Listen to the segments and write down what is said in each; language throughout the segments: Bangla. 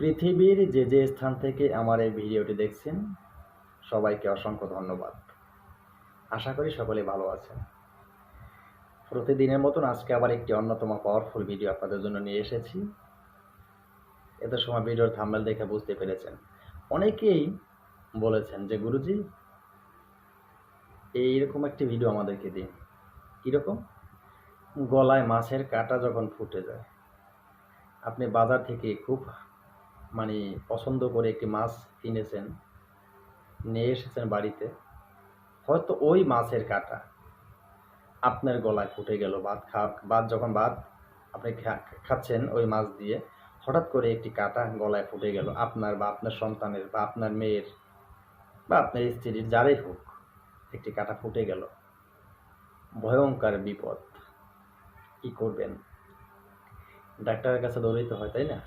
পৃথিবীর যে যে স্থান থেকে আমার এই ভিডিওটি দেখছেন, সবাইকে অসংখ্য ধন্যবাদ। আশা করি সকলে ভালো আছেন। প্রতিদিনের মতন আজকে আবার একটি অন্যতম পাওয়ারফুল ভিডিও আপনাদের জন্য নিয়ে এসেছি। এত সময় ভিডিওর থাম্বেল দেখে বুঝতে পেরেছেন। অনেকেই বলেছেন যে, গুরুজি, এইরকম একটি ভিডিও আমাদেরকে দিন। কীরকম? গলায় মাছের কাঁটা যখন ফুটে যায়, আপনি বাজার থেকে খুব মানে পছন্দ করে একটি মাছ কিনেছেন, নিয়ে এসেছেন বাড়িতে, হয়তো ওই মাছের কাঁটা আপনার গলায় ফুটে গেল। ভাত খা, ভাত যখন ভাত আপনি খাচ্ছেন ওই মাছ দিয়ে, হঠাৎ করে একটি কাঁটা গলায় ফুটে গেল। আপনার বা আপনার সন্তানের বা আপনার মেয়ের বা আপনার স্ত্রীর, যারাই হোক, একটি কাঁটা ফুটে গেল। ভয়ঙ্কর বিপদ। কি করবেন? ডাক্তারের কাছে দৌড়াইতে হয়, তাই না?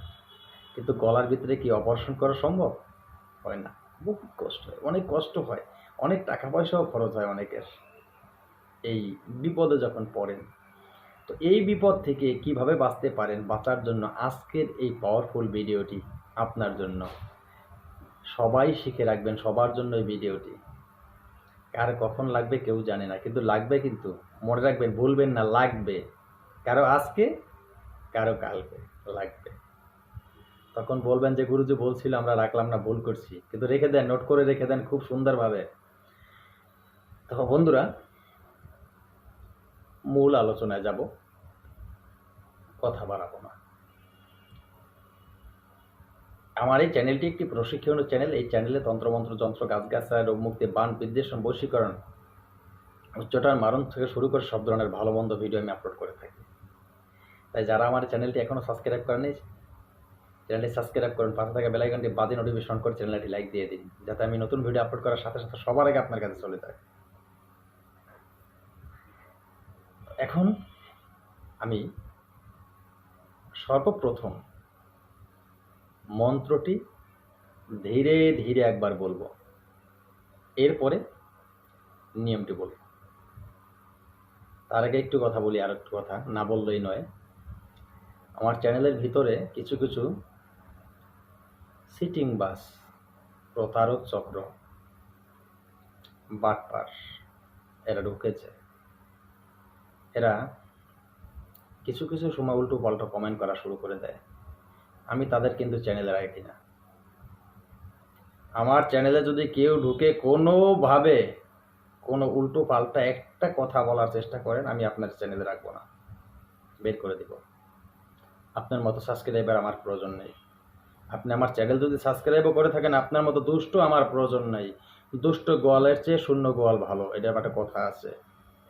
কিন্তু গলার ভিতরে কি অপারেশন করা সম্ভব? হয় না। বহুত কষ্ট হয়, অনেক কষ্ট হয়। অনেক টাকা পয়সাও খরচ হয় অনেকের। এই বিপদে যখন পড়েন, তো এই বিপদ থেকে কীভাবে বাঁচতে পারেন, বাঁচার জন্য আজকের এই পাওয়ারফুল ভিডিওটি আপনার জন্য। সবাই শিখে রাখবেন সবার জন্য এই ভিডিওটি কার কখন লাগবে কেউ জানে না, কিন্তু লাগবে কিন্তু। মনে রাখবেন, ভুলবেন না, লাগবে। কারও আজকে, কারও কালকে, লাগবে। তখন বলবেন যে, গুরুজি, বলছিল আমরা রাখলাম না, ভুল করছি। কিন্তু রেখে দেন, নোট করে রেখে দেন খুব সুন্দরভাবে। তো বন্ধুরা, মূল আলোচনায় যাব, কথা বাড়াবো না। আমার এই চ্যানেলটি একটি প্রশিক্ষণ চ্যানেল। এই চ্যানেলে তন্ত্রমন্ত্র, যন্ত্র, গাছগাছা রোগ মুক্তি বান, বিদ্বেষণ, বশীকরণ উচ্চটার মারণ থেকে শুরু করে সব ধরনের ভালো মন্দ ভিডিও আমি আপলোড করে থাকি। তাই যারা আমার চ্যানেলটি এখনও সাবস্ক্রাইব করেনি চ্যানেলটি সাবস্ক্রাইব করুন, পাশে থাকা বেলাইকনটি বাদে নোটিফিকেশন করে চ্যানেলটি লাইক দিয়ে দিন, যাতে আমি নতুন ভিডিও আপলোড করার সাথে সাথে সবার আগে আপনার কাছে চলে যায়। এখন আমি সর্বপ্রথম মন্ত্রটি ধীরে ধীরে একবার বলব। এরপরে নিয়মটি বলব। তার আগে একটু কথা বলি আর একটু কথা না বললেই নয়। আমার চ্যানেলের ভিতরে কিছু কিছু সিটিং বাস, প্রতারক চক্র, বাটপার, এরা ঢুকেছে। এরা কিছু কিছু সময় উল্টো পাল্টা কমেন্ট করা শুরু করে দেয়। আমি তাদের কিন্তু চ্যানেলে রাখি না। আমার চ্যানেলে যদি কেউ ঢুকে কোনোভাবে কোনো উল্টো পাল্টা একটা কথা বলার চেষ্টা করেন, আমি আপনার চ্যানেলে রাখব না। বের করে দিব। আপনার মতো সাবস্ক্রাইবার আমার প্রয়োজন নেই। আপনি আমার চ্যানেল যদি সাবস্ক্রাইবও করে থাকেন, আপনার মতো দুষ্ট আমার প্রয়োজন নেই। দুষ্ট গোয়ালের চেয়ে শূন্য গোয়াল ভালো, এটা একটা কথা আছে।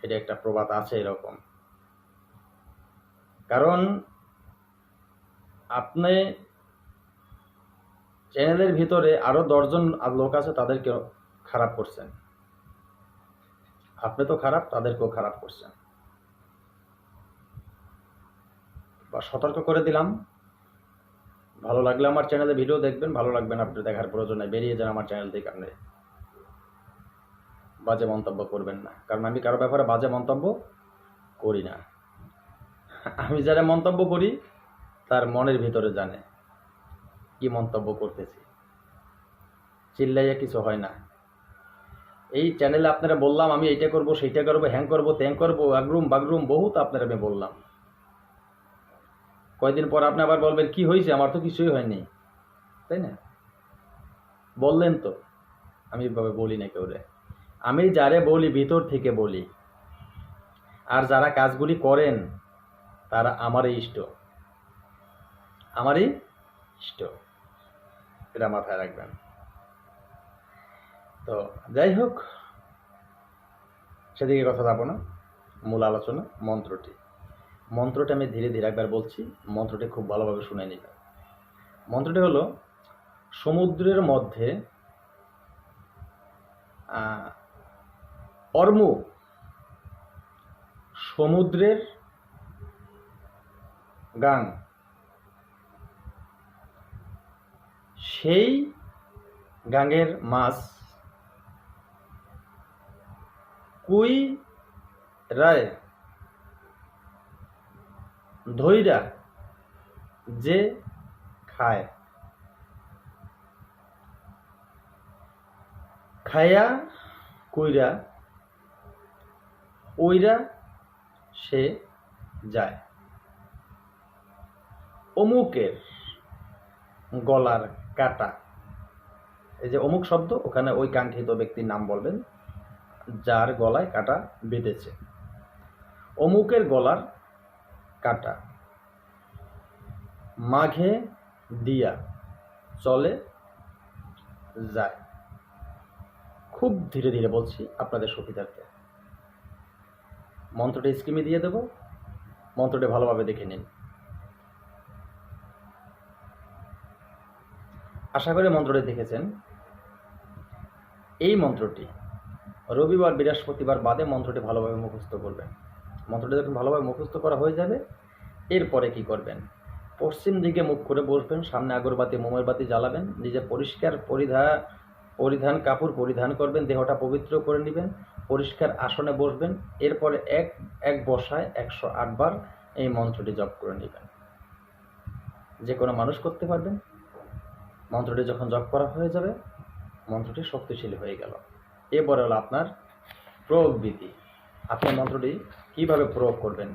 এটা একটা প্রবাদ আছে এরকম। কারণ আপনি চ্যানেলের ভিতরে আরও দশজন লোক আছে তাদেরকে খারাপ করছেন। আপনি তো খারাপ, তাদেরকেও খারাপ করছেন। বা সতর্ক করে দিলাম। ভালো লাগলে আমার চ্যানেলে ভিডিও দেখবেন, ভালো লাগবে না আপনি দেখার প্রয়োজন বেরিয়ে যান আমার চ্যানেল থেকে আপনি। বাজে মন্তব্য করবেন না, কারণ আমি কারও ব্যাপারে বাজে মন্তব্য করি না। আমি যারা মন্তব্য করি, তার মনের ভিতরে জানে কি মন্তব্য করতেছি। চিল্লাইয়া কিছু হয় না। এই চ্যানেলে আপনারা বললাম, আমি এইটা করব, সেইটা করব, হ্যাং করব, ত্যাং করব আগরুম বাগরুম বহুত আপনারা আমি বললাম। কয়দিন পর আপনি আবার বলবেন, কি হয়েছে আমার তো কিছুই হয়নি। তাই না? বললেন তো। আমি এভাবে বলি না কেউ আমি যারে বলি, ভিতর থেকে বলি। আর যারা কাজগুলি করেন, তারা আমারই ইষ্ট। আমারই ইষ্ট। এটা মাথায় রাখবেন। তো যাই হোক, সেদিকে কথা যাব না। মূল আলোচনা, মন্ত্রটি। মন্ত্রটি আমি ধীরে ধীরে একবার বলছি, মন্ত্রটি খুব ভালোভাবে শুনে নিবেন মন্ত্রটি হলো, সমুদ্রের মধ্যে অর্ম সমুদ্রের গান সেই গাঙের মাছ কুই রায় ধইরা যে খায়। খায়া কইরা ওইরা সে যায়। অমুকের গলার কাটা। এই যে অমুক শব্দ, ওখানে ওই কাঙ্ক্ষিত ব্যক্তির নাম বলবেন, যার গলায় কাটা বেঁধেছে। অমুকের গলার কাটা। মাঘে দিয়া চলে যায়। খুব ধীরে ধীরে বলছি আপনাদের সুবিধার্থে। মন্ত্রটা স্ক্রিমে দিয়ে দেব। মন্ত্রটা ভালোভাবে দেখে নিন। আশা করি মন্ত্রটি দেখেছেন। এই মন্ত্রটি রবিবার, বৃহস্পতিবার বাদে মন্ত্রটি ভালোভাবে মুখস্থ করবেন। মন্ত্রটি যখন ভালোভাবে মুখস্থ করা হয়ে যাবে, এরপরে কি করবেন? পশ্চিম দিকে মুখ করে বসবেন, সামনে আগরবাতি, মোমের বাতি জ্বালাবেন, নিজে পরিষ্কার পরিধান পরিধান, কাপড় পরিধান করবেন, দেহটা পবিত্র করে নেবেন, পরিষ্কার আসনে বসবেন, এরপরে এক এক বসায় একশো আটবার এই মন্ত্রটি জপ করে নেবেন। যে কোনো মানুষ করতে পারবেন। মন্ত্রটি যখন জপ করা হয়ে যাবে, মন্ত্রটি শক্তিশালী হয়ে গেল। এরপরে হলো আপনার প্রয়োগ বিধি আপনি মন্ত্রটি কীভাবে প্রয়োগ করবেন?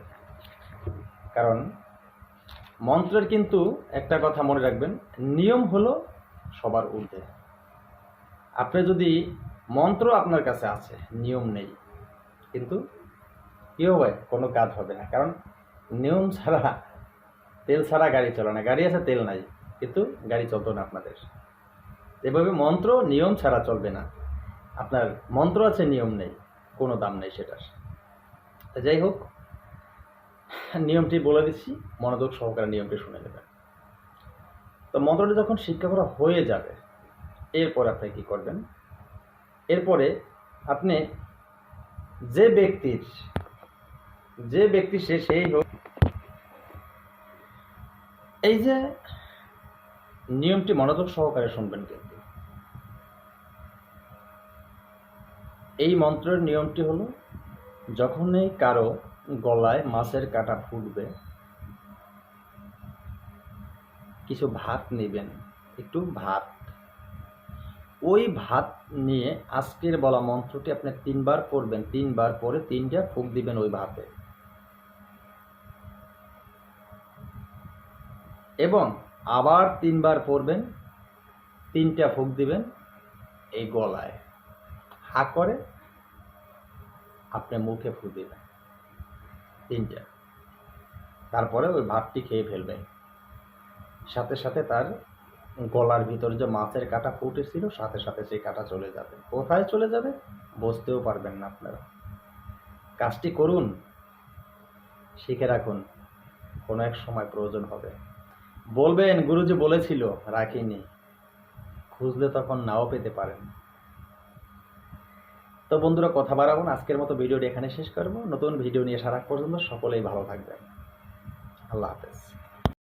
কারণ মন্ত্রের কিন্তু একটা কথা মনে রাখবেন, নিয়ম হলো সবার ঊর্ধ্বে। আপনি যদি মন্ত্র আপনার কাছে আছে, নিয়ম নেই, কিন্তু কী হবে কোনো কাজ হবে না। কারণ নিয়ম ছাড়া, তেল ছাড়া গাড়ি চলে না। গাড়ি আছে, তেল নাই, কিন্তু গাড়ি চলতো না আপনাদের। এভাবে মন্ত্র, নিয়ম ছাড়া চলবে না। আপনার মন্ত্র আছে, নিয়ম নেই, কোনো দাম নেই সেটার। যাই হোক, নিয়মটি বলে দিচ্ছি, মনোযোগ সহকারে নিয়মটি শুনে নেবেন। তো মন্ত্রটি যখন শিক্ষা করা হয়ে যাবে, এরপর আপনি কি করবেন? এরপরে আপনি যে ব্যক্তির, যে ব্যক্তি সে সেই হোক, এই যে নিয়মটি মনোযোগ সহকারে শুনবেন কিন্তু। এই মন্ত্রের নিয়মটি হলো যখনই কারও গলায় মাছের কাটা ফুটবে, কিছু ভাত নেবেন, একটু ভাত। ওই ভাত নিয়ে আজকের বলা মন্ত্রটি আপনি তিনবার পড়বেন, তিনবার পরে তিনটা ফুক দিবেন ওই ভাতে। এবং আবার তিনবার পড়বেন, তিনটা ফুক দিবেন এই গলায়। হা করে আপনি মুখে ফু দিবেন। তিনটা। তারপরে ওই ভাতটি খেয়ে ফেলবেন। সাথে সাথে তার গলার ভিতরে যে মাছের কাটা ফুটেছিল, সাথে সাথে সেই কাটা চলে যাবে। কোথায় চলে যাবে? বুঝতেও পারবেন না আপনারা। কাজটি করুন, শিখে রাখুন। কোনো এক সময় প্রয়োজন হবে। বলবেন, গুরুজি বলেছিল, রাখিনি। খুঁজলে তখন নাও পেতে পারেন। তো বন্ধুরা, কথা বাড়াবো না। আজকের মতো ভিডিওটি এখানে শেষ করব। নতুন ভিডিও নিয়ে সারা পর্যন্ত সকলেই ভালো থাকবেন। আল্লাহ হাফেজ।